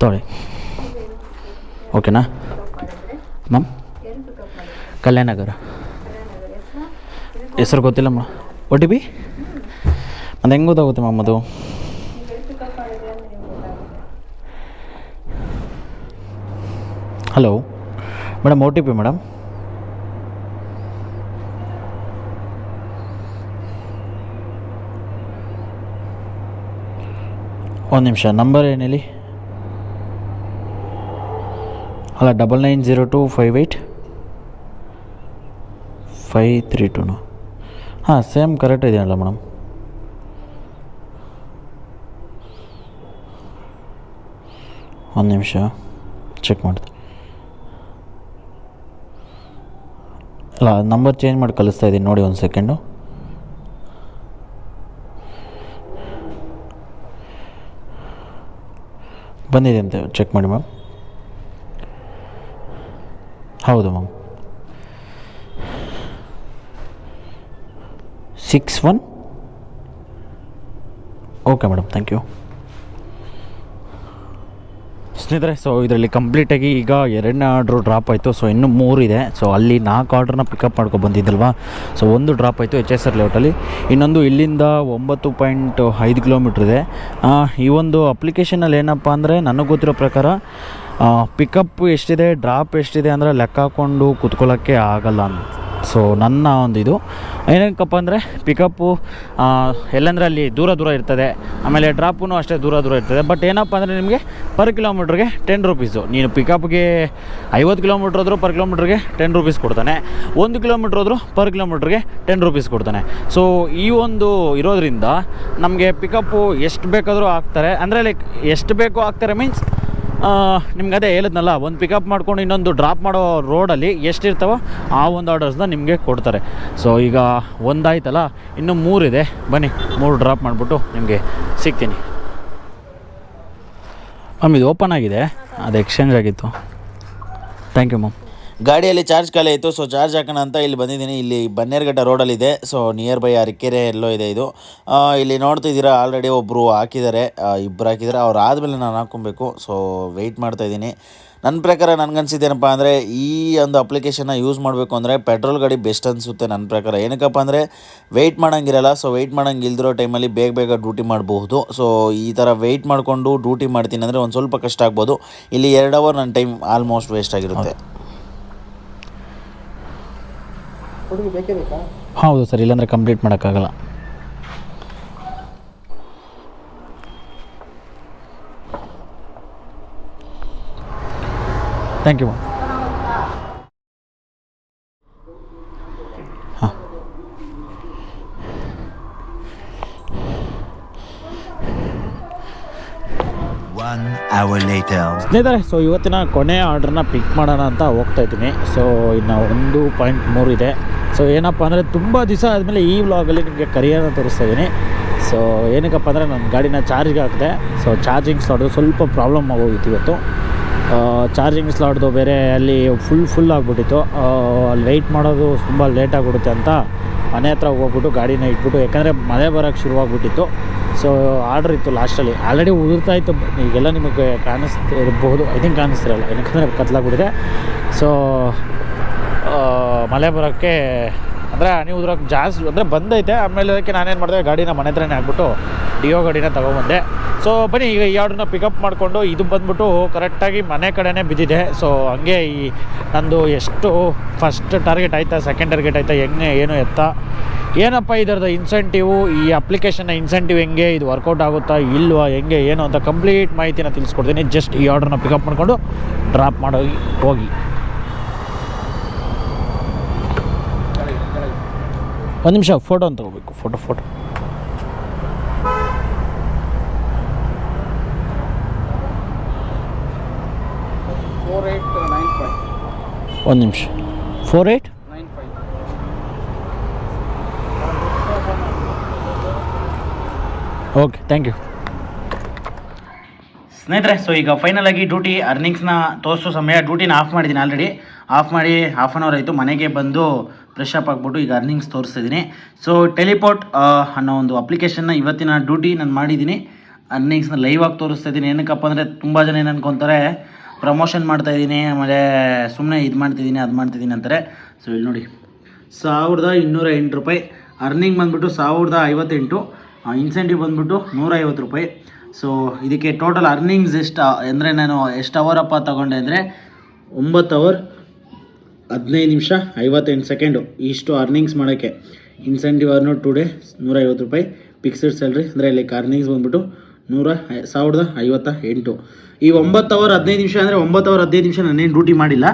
ತೊಳಿ ಓಕೆನಾ ಮ್ಯಾಮ್ ಕಲ್ಯಾಣನಗರ ಹೆಸರು ಗೊತ್ತಿಲ್ಲಮ್ಮ ಒ ಟಿ ಪಿ? ಅದು ಹೆಂಗೆ ಗೊತ್ತಾಗುತ್ತೆ ಮ್ಯಾಮ್ ಅದು? Hello. Madam, O T P madam? ಒಂದು ನಿಮಿಷ, ನಂಬರ್ ಏನು ಹೇಳಿ ಅಲ್ಲ, double nine zero two five eight five three ಟೂನು ಹಾಂ ಸೇಮ್ ಕರೆಕ್ಟ್ ಇದೆಯಲ್ಲ ಮೇಡಮ್ ಒಂದು ನಿಮಿಷ ಚೆಕ್ ಮಾಡ್ತೀನಿ. ಅಲ್ಲ ನಂಬರ್ ಚೇಂಜ್ ಮಾಡಿ ಕಳಿಸ್ತಾ ಇದ್ದೀನಿ, ನೋಡಿ ಒಂದು ಸೆಕೆಂಡು ಬಂದಿದೆ ಅಂತ ಚೆಕ್ ಮಾಡಿ ಮ್ಯಾಮ್ ಹೌದು ma'am six one okay madam thank you ಸ್ನೇಹಿತರೆ ಸೊ ಇದರಲ್ಲಿ ಕಂಪ್ಲೀಟಾಗಿ ಈಗ ಎರಡನೇ ಆರ್ಡ್ರು ಡ್ರಾಪ್ ಆಯಿತು. ಸೊ ಇನ್ನೂ ಮೂರು ಇದೆ. ಸೊ ಅಲ್ಲಿ ನಾಲ್ಕು ಆರ್ಡ್ರನ್ನ ಪಿಕಪ್ ಮಾಡ್ಕೊಂಡು ಬಂದಿದ್ದಲ್ವಾ? ಸೊ ಒಂದು ಡ್ರಾಪ್ ಆಯಿತು ಎಚ್ ಎಸ್ ಆರ್ ಲೇಔಟಲ್ಲಿ ಇನ್ನೊಂದು ಇಲ್ಲಿಂದ ಒಂಬತ್ತು ಪಾಯಿಂಟ್ ಐದು ಕಿಲೋಮೀಟ್ರ್ ಇದೆ. ಈ ಒಂದು ಅಪ್ಲಿಕೇಶನಲ್ಲಿ ಏನಪ್ಪ ಅಂದರೆ ನನಗೆ ಗೊತ್ತಿರೋ ಪ್ರಕಾರ ಪಿಕಪ್ ಎಷ್ಟಿದೆ ಡ್ರಾಪ್ ಎಷ್ಟಿದೆ ಅಂದರೆ ಲೆಕ್ಕ ಹಾಕ್ಕೊಂಡು ಕೂತ್ಕೊಳ್ಳೋಕ್ಕೆ ಆಗಲ್ಲ ಅಂತ. ಸೊ ನನ್ನ ಒಂದು ಇದು ಏನಕ್ಕಪ್ಪ ಅಂದರೆ ಪಿಕಪ್ಪು ಎಲ್ಲಂದ್ರೆ ಅಲ್ಲಿ ದೂರ ದೂರ ಇರ್ತದೆ. ಆಮೇಲೆ ಡ್ರಾಪು ಅಷ್ಟೇ ದೂರ ದೂರ ಇರ್ತದೆ. ಬಟ್ ಏನಪ್ಪ ಅಂದರೆ ನಿಮಗೆ ಪರ್ ಕಿಲೋಮೀಟ್ರಿಗೆ ಟೆನ್ ರುಪೀಸು ನೀನು ಪಿಕಪ್ಗೆ ಐವತ್ತು ಕಿಲೋಮೀಟ್ರ್ ಹೋದರೂ ಪರ್ ಕಿಲೋಮೀಟ್ರಿಗೆ ಟೆನ್ ರುಪೀಸ್ ಕೊಡ್ತಾನೆ. ಒಂದು ಕಿಲೋಮೀಟ್ರ್ ಹೋದರೂ ಪರ್ ಕಿಲೋಮೀಟ್ರಿಗೆ ಟೆನ್ ರುಪೀಸ್ ಕೊಡ್ತಾನೆ. ಸೊ ಈ ಒಂದು ಇರೋದ್ರಿಂದ ನಮಗೆ ಪಿಕಪ್ಪು ಎಷ್ಟು ಬೇಕಾದರೂ ಹಾಕ್ತಾರೆ ಅಂದರೆ ಲೈಕ್ ಎಷ್ಟು ಬೇಕೋ ಹಾಕ್ತಾರೆ ಮೀನ್ಸ್ ನಿಮ್ಗೆ ಅದೇ ಹೇಳಿದ್ನಲ್ಲ, ಒಂದು ಪಿಕಪ್ ಮಾಡ್ಕೊಂಡು ಇನ್ನೊಂದು ಡ್ರಾಪ್ ಮಾಡೋ ರೋಡಲ್ಲಿ ಎಷ್ಟಿರ್ತಾವೋ ಆ ಒಂದು ಆರ್ಡರ್ಸ್ನ ನಿಮಗೆ ಕೊಡ್ತಾರೆ. ಸೊ ಈಗ ಒಂದಾಯ್ತಲ್ಲ, ಇನ್ನು ಮೂರಿದೆ. ಬನ್ನಿ, ಮೂರು ಡ್ರಾಪ್ ಮಾಡಿಬಿಟ್ಟು ನಿಮಗೆ ಸಿಗ್ತೀನಿ. ಮ್ಯಾಮ್ ಇದು ಓಪನ್ ಆಗಿದೆ. ಅದು ಎಕ್ಸ್ಚೇಂಜ್ ಆಗಿತ್ತು. ಥ್ಯಾಂಕ್ ಯು ಮ್ಯಾಮ್ ಗಾಡಿಯಲ್ಲಿ ಚಾರ್ಜ್ ಖಾಲಿ ಆಯಿತು ಸೊ ಚಾರ್ಜ್ ಹಾಕೋಣ ಅಂತ ಇಲ್ಲಿ ಬಂದಿದ್ದೀನಿ. ಇಲ್ಲಿ ಬನ್ನೇರ್ಘಟ್ಟ ರೋಡಲ್ಲಿದೆ ಸೊ ನಿಯರ್ ಬೈ ಅರಕೆರೆ ಎಲ್ಲೋ ಇದೆ ಇದು. ಇಲ್ಲಿ ನೋಡ್ತಿದ್ದೀರಾ ಆಲ್ರೆಡಿ ಒಬ್ಬರು ಹಾಕಿದ್ದಾರೆ ಇಬ್ಬರು ಹಾಕಿದ್ದಾರೆ. ಅವ್ರು ಆದಮೇಲೆ ನಾನು ಹಾಕ್ಕೊಬೇಕು ಸೊ ವೆಯ್ಟ್ ಮಾಡ್ತಾ ಇದ್ದೀನಿ. ನನ್ನ ಪ್ರಕಾರ ನನಗನ್ಸಿದ್ದೇನಪ್ಪ ಅಂದರೆ, ಈ ಒಂದು ಅಪ್ಲಿಕೇಶನ್ನ ಯೂಸ್ ಮಾಡಬೇಕು ಅಂದರೆ ಪೆಟ್ರೋಲ್ ಗಾಡಿ ಬೆಸ್ಟ್ ಅನಿಸುತ್ತೆ ನನ್ನ ಪ್ರಕಾರ. ಏನಕ್ಕಪ್ಪ ಅಂದರೆ ವೆಯ್ಟ್ ಮಾಡೋಂಗಿರಲ್ಲ ಸೊ ವೆಯ್ಟ್ ಮಾಡೋಂಗೆ ಇಲ್ದಿರೋ ಟೈಮಲ್ಲಿ ಬೇಗ ಬೇಗ ಡ್ಯೂಟಿ ಮಾಡಬಹುದು. ಸೊ ಈ ಥರ ವೆಯ್ಟ್ ಮಾಡಿಕೊಂಡು ಡ್ಯೂಟಿ ಮಾಡ್ತೀನಿ ಅಂದರೆ ಒಂದು ಸ್ವಲ್ಪ ಕಷ್ಟ ಆಗ್ಬೋದು. ಇಲ್ಲಿ ಎರಡು ಅವರ್ ನನ್ನ ಟೈಮ್ ಆಲ್ಮೋಸ್ಟ್ ವೇಸ್ಟ್ ಆಗಿರುತ್ತೆ. ಹುಡುಗಿ ಬೇಕೇ ಬೇಕಾ? ಹೌದು ಸರ್ ಇಲ್ಲಾಂದರೆ ಕಂಪ್ಲೀಟ್ ಮಾಡೋಕ್ಕಾಗಲ್ಲ. ಥ್ಯಾಂಕ್ ಯು ಮ್ಯಾಮ್ ಹಾಂ. ಸ್ನೇಹಿತರೆ ಸೊ ಇವತ್ತಿನ ಕೊನೆಯ ಆರ್ಡ್ರನ್ನ ಪಿಕ್ ಮಾಡೋಣ ಅಂತ ಹೋಗ್ತಾ ಇದ್ದೀನಿ. ಸೊ ಇನ್ನು ಒಂದು ಪಾಯಿಂಟ್ ಮೂರು ಇದೆ. ಸೊ ಏನಪ್ಪ ಅಂದರೆ ತುಂಬ ದಿವಸ ಆದಮೇಲೆ ಈ ವ್ಲಾಗಲ್ಲಿ ನಿಮಗೆ ಕರಿಯರ್ನ ತೋರಿಸ್ತಾ ಇದ್ದೀನಿ ಸೊ ಏನಕ್ಕಪ್ಪ ಅಂದರೆ ನನ್ನ ಗಾಡಿನ ಚಾರ್ಜ್ಗೆ ಹಾಕಿದೆ. ಸೊ ಚಾರ್ಜಿಂಗ್ ಸ್ಲಾಟ್ದು ಸ್ವಲ್ಪ ಪ್ರಾಬ್ಲಮ್ ಆಗೋಗಿತ್ತು ಇವತ್ತು. ಚಾರ್ಜಿಂಗ್ ಸ್ಲಾಟ್ದು ಬೇರೆ ಅಲ್ಲಿ ಫುಲ್ ಫುಲ್ ಆಗಿಬಿಟ್ಟಿತ್ತು. ಅಲ್ಲಿ ವೆಯ್ಟ್ ಮಾಡೋದು ತುಂಬ ಲೇಟ್ ಆಗಿಬಿಡುತ್ತೆ ಅಂತ ಮನೆ ಹತ್ರ ಹೋಗ್ಬಿಟ್ಟು ಗಾಡಿನ ಇಟ್ಬಿಟ್ಟು, ಯಾಕಂದರೆ ಮಳೆ ಬರೋಕ್ಕೆ ಶುರುವಾಗ್ಬಿಟ್ಟಿತ್ತು. ಸೊ ಆರ್ಡ್ರ್ ಇತ್ತು ಲಾಸ್ಟಲ್ಲಿ ಆಲ್ರೆಡಿ ಉದುರ್ತಾ ಇತ್ತು ಈಗೆಲ್ಲ ನಿಮಗೆ ಕಾಣಿಸ್ತಿರಬಹುದು ಐ ಥಿಂಕ್ ಕಾಣಿಸ್ತಿರಲ್ಲ. ಯಾಕಂದರೆ ಕತ್ಲಾಗ್ಬಿಟ್ಟಿದೆ. ಸೊ ಮಳೆ ಬರೋಕ್ಕೆ, ಅಂದರೆ ಹನಿ ಉದ್ರೋಕ್ಕೆ ಜಾಸ್ತಿ, ಅಂದರೆ ಬಂದೈತೆ, ಆಮೇಲೆ ಅದಕ್ಕೆ ನಾನೇನು ಮಾಡಿದೆ, ಗಾಡಿನ ಮನೆ ಹತ್ರನೇ ಹಾಕ್ಬಿಟ್ಟು ಡಿಯೋ ಗಾಡಿನ ತೊಗೊಬಂದೆ. ಸೊ ಬನ್ನಿ, ಈಗ ಈ ಆರ್ಡ್ರನ್ನ ಪಿಕಪ್ ಮಾಡಿಕೊಂಡು ಇದು ಬಂದ್ಬಿಟ್ಟು ಕರೆಕ್ಟಾಗಿ ಮನೆ ಕಡೆನೇ ಬಿದ್ದಿದೆ. ಸೊ ಹಂಗೆ ಈ ನಂದು ಎಷ್ಟು ಫಸ್ಟ್ ಟಾರ್ಗೆಟ್ ಆಯ್ತಾ ಸೆಕೆಂಡ್ ಟಾರ್ಗೆಟ್ ಆಯ್ತಾ, ಹೆಂಗೆ, ಏನು ಎತ್ತ? ಏನಪ್ಪ ಇದರದ ಇನ್ಸೆಂಟಿವು ಈ ಅಪ್ಲಿಕೇಶನ್ನ ಇನ್ಸೆಂಟಿವ್ ಹೆಂಗೆ? ಇದು ವರ್ಕೌಟ್ ಆಗುತ್ತಾ, ಇಲ್ವಾ, ಹೆಂಗೆ, ಏನು ಅಂತ ಕಂಪ್ಲೀಟ್ ಮಾಹಿತಿನ ತಿಳಿಸ್ಕೊಡ್ತೀನಿ. ಜಸ್ಟ್ ಈ ಆರ್ಡ್ರನ್ನ ಪಿಕಪ್ ಮಾಡಿಕೊಂಡು ಡ್ರಾಪ್ ಮಾಡೋಗಿ ಹೋಗಿ. ಒಂದು ನಿಮಿಷ ಫೋಟೋ ಅಂತ ತಗೋಬೇಕು ಫೋಟೋ ಫೋಟೋ ಒಂದು ನಿಮಿಷ. Four eight okay thank you ಸ್ನೇಹಿತರೆ ಸೊ ಈಗ ಫೈನಲ್ ಆಗಿ ಡ್ಯೂಟಿ ಅರ್ನಿಂಗ್ಸ್ನ ತೋರಿಸೋ ಸಮಯ ಡ್ಯೂಟಿನ ಆಫ್ ಮಾಡಿದ್ದೀನಿ ಆಲ್ರೆಡಿ ಆಫ್ ಮಾಡಿ ಹಾಫ್ ಆನ್ ಅವರ್ ಆಯಿತು, ಮನೆಗೆ ಬಂದು ಫ್ರೆಶ್ ಆಗಿಬಿಟ್ಟು ಈಗ ಅರ್ನಿಂಗ್ಸ್ ತೋರಿಸ್ತಿದ್ದೀನಿ ಸೊ ಟೆಲಿಪೋರ್ಟ್ ಅನ್ನೋ ಒಂದು ಅಪ್ಲಿಕೇಶನ್ನ ಇವತ್ತಿನ ಡ್ಯೂಟಿ ನಾನು ಮಾಡಿದ್ದೀನಿ. ಅರ್ನಿಂಗ್ಸ್ನ ಲೈವ್ ಆಗಿ ತೋರಿಸ್ತಾ ಇದ್ದೀನಿ. ಏನಕ್ಕಪ್ಪ ಅಂದರೆ ತುಂಬ ಜನ ಏನು ಪ್ರಮೋಷನ್ ಮಾಡ್ತಾ ಇದ್ದೀನಿ, ಆಮೇಲೆ ಸುಮ್ಮನೆ ಇದು ಮಾಡ್ತಿದ್ದೀನಿ, ಅದು ಮಾಡ್ತಿದ್ದೀನಿ ಅಂತಾರೆ. ಸೊ ಇಲ್ಲಿ ನೋಡಿ. ಸಾವಿರದ ಇನ್ನೂರ ಎಂಟು ರೂಪಾಯಿ. ಅರ್ನಿಂಗ್ ಬಂದ್ಬಿಟ್ಟು ಸಾವಿರದ ಐವತ್ತೆಂಟು. ಇನ್ಸೆಂಟಿವ್ ಬಂದ್ಬಿಟ್ಟು ನೂರ ಐವತ್ತು ರೂಪಾಯಿ. ಸೊ ಇದಕ್ಕೆ ಟೋಟಲ್ ಅರ್ನಿಂಗ್ಸ್ ಎಷ್ಟು ಅಂದರೆ ನಾನು ಎಷ್ಟು ಅವರಪ್ಪ ತಗೊಂಡೆ ಅಂದರೆ, ಒಂಬತ್ತು ಅವರ್ ಹದಿನೈದು ನಿಮಿಷ, ಐವತ್ತೆಂಟು ಸೆಕೆಂಡು ಇಷ್ಟು ಅರ್ನಿಂಗ್ಸ್ ಮಾಡೋಕ್ಕೆ. ಇನ್ಸೆಂಟಿವ್ ಅರ್ನು ಟು ಡೇ ನೂರ ಐವತ್ತು ರೂಪಾಯಿ ಫಿಕ್ಸ್ಡ್ ಸ್ಯಾಲ್ರಿ ಅಂದರೆ ಇಲ್ಲಿ ಅರ್ನಿಂಗ್ಸ್ ಬಂದ್ಬಿಟ್ಟು ನೂರ ಸಾವಿರದ ಐವತ್ತ ಎಂಟು. ಈ ಒಂಬತ್ತು ಅವರ್ ಹದಿನೈದು ನಿಮಿಷ ಅಂದರೆ ಒಂಬತ್ತು ಅವರ್ ಹದಿನೈದು ನಿಮಿಷ ನಾನೇನು ಡ್ಯೂಟಿ ಮಾಡಿಲ್ಲ.